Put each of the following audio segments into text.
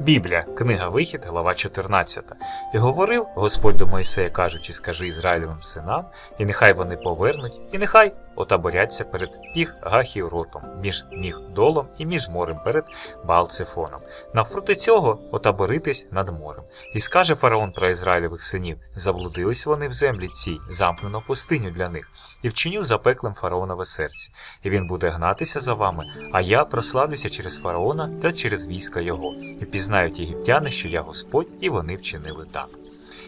Біблія, книга Вихід, глава 14. І говорив Господь до Мойсея, кажучи, скажи Ізраїлевим синам, і нехай вони повернуть, і нехай отаборяться перед піг Гахіротом, між Мігдолом і між морем перед Балцефоном. Навпроти цього отаборитись над морем. І скаже фараон про Ізраїлевих синів: заблудились вони в землі цій, замкнено пустиню для них, і вчиню запеклим фараонове серце. І він буде гнатися за вами, а я прославлюся через фараона та через війська його, і пізнають єгиптяни, що я Господь, і вони вчинили так.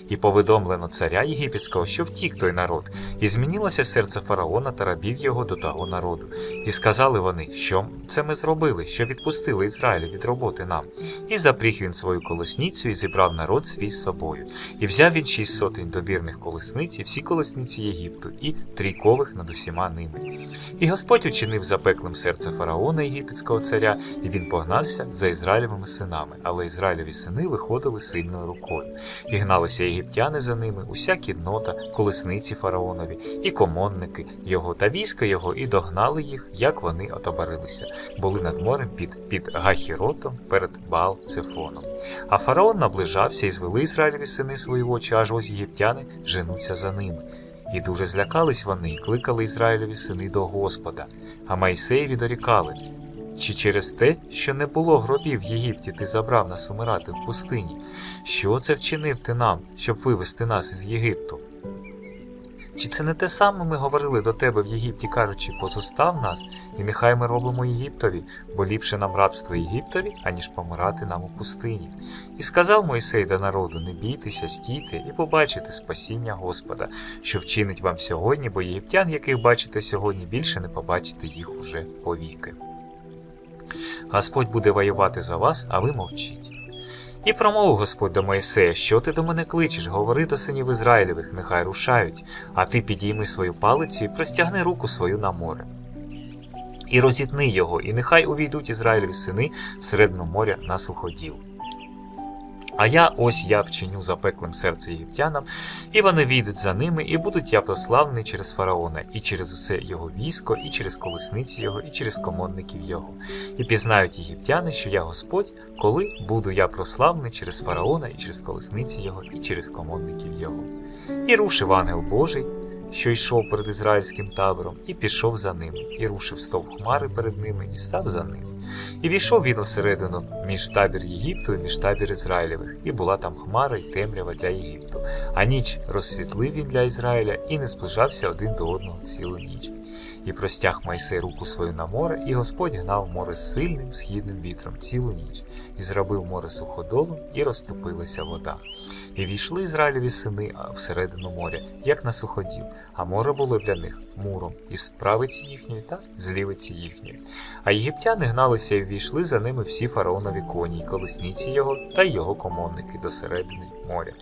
І повідомлено царя єгипетського, що втік той народ, і змінилося серце фараона та рабів його до того народу. І сказали вони, що це ми зробили, що відпустили Ізраїль від роботи нам. І запріг він свою колесницю і зібрав народ свій з собою. І взяв він шість сотень добірних колесниць, і всі колесниці Єгипту, і трійкових над усіма ними. І Господь учинив запеклим серце фараона єгипетського царя, і він погнався за Ізраїлевими синами, але Ізраїлеві сини виходили сильною рукою. І гналися єгиптяни за ними, уся кіднота, колесниці фараонові, і комонники його та війська його, і догнали їх, як вони отобарилися, були над морем під, під Гахіротом перед Баал Цефоном. А фараон наближався і звели Ізраїлеві сини свої очі, аж ось єгиптяни женуться за ними. І дуже злякались вони, і кликали Ізраїлеві сини до Господа, а Майсеєві дорікали. Чи через те, що не було гробів в Єгипті, ти забрав нас умирати в пустині? Що це вчинив ти нам, щоб вивести нас із Єгипту? Чи це не те саме ми говорили до тебе в Єгипті, кажучи, позостав нас, і нехай ми робимо Єгиптові, бо ліпше нам рабство Єгиптові, аніж помирати нам у пустині. І сказав Мойсей до народу: не бійтеся, стійте і побачите спасіння Господа, що вчинить вам сьогодні, бо єгиптян, яких бачите сьогодні, більше не побачите їх уже повіки. Господь буде воювати за вас, а ви мовчіть. І промовив Господь до Моїсея, що ти до мене кличеш, говори до синів Ізраїльових, нехай рушають, а ти підійми свою палицю і простягни руку свою на море. І розітни його, і нехай увійдуть Ізраїлеві сини всередину моря на суходіл. А я ось я вчиню запеклим серце єгиптянам, і вони війдуть за ними, і будуть я прославлений через фараона, і через усе його військо, і через колесниці його, і через комонників його. І пізнають єгиптяни, що я Господь, коли буду я прославлений через фараона, і через колесниці його, і через комонників його. І рушив ангел Божий, що йшов перед ізраїльським табором, і пішов за ними, і рушив стовп хмари перед ними, і став за ними. І війшов він усередину між табір Єгипту і між табір Ізраїлевих, і була там хмара й темрява для Єгипту. А ніч розсвітлив він для Ізраїля і не зближався один до одного цілу ніч. І простяг Майсей руку свою на море, і Господь гнав море сильним східним вітром цілу ніч, і зробив море суходолом, і розступилася вода. І війшли Ізраїлеві сини всередину моря, як на суходіл, а море було для них муром із правиці їхньої та з лівиці їхньої. А єгиптяни гналися і ввійшли за ними всі фараонові коні, і колесниці його та його комонники до середини моря.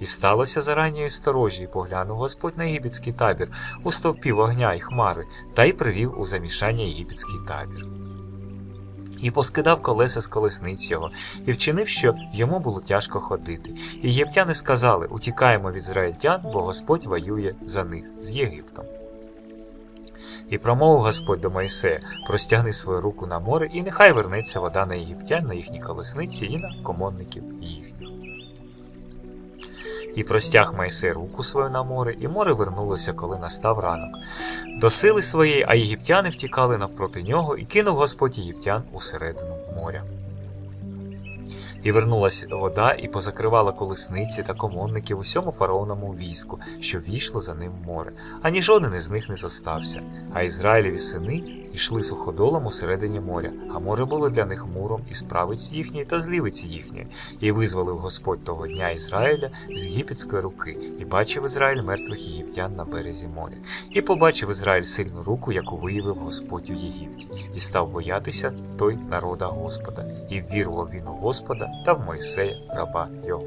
І сталося за ранньої сторожі, і поглянув Господь на єгипетський табір у стовпі вогня і хмари, та й привів у замішання єгипетський табір. І поскидав колеса з колесниць його, і вчинив, що йому було тяжко ходити. І єгиптяни сказали: Утікаємо від ізраїльтян, бо Господь воює за них з Єгиптом. І промовив Господь до Моїсея: простягни свою руку на море, і нехай вернеться вода на єгиптян, на їхні колесниці і на комонників їхніх. І простяг Моїсей руку свою на море, і море вернулося, коли настав ранок. До сили своєї, а єгиптяни втікали навпроти нього, і кинув Господь єгиптян усередину моря. І вернулась вода, і позакривала колесниці та комонників усьому фараоновому війську, що війшло за ним в море, ані жоден із них не зостався. А Ізраїлеві сини йшли суходолом усередині моря, а море було для них муром із правиці їхньої та з лівиці їхньої, і визволив Господь того дня Ізраїля з єгипетської руки, і бачив Ізраїль мертвих єгиптян на березі моря. І побачив Ізраїль сильну руку, яку виявив Господь у Єгипті, і став боятися той народа Господа, і ввірував він у Господа та в Мойсея, раба його.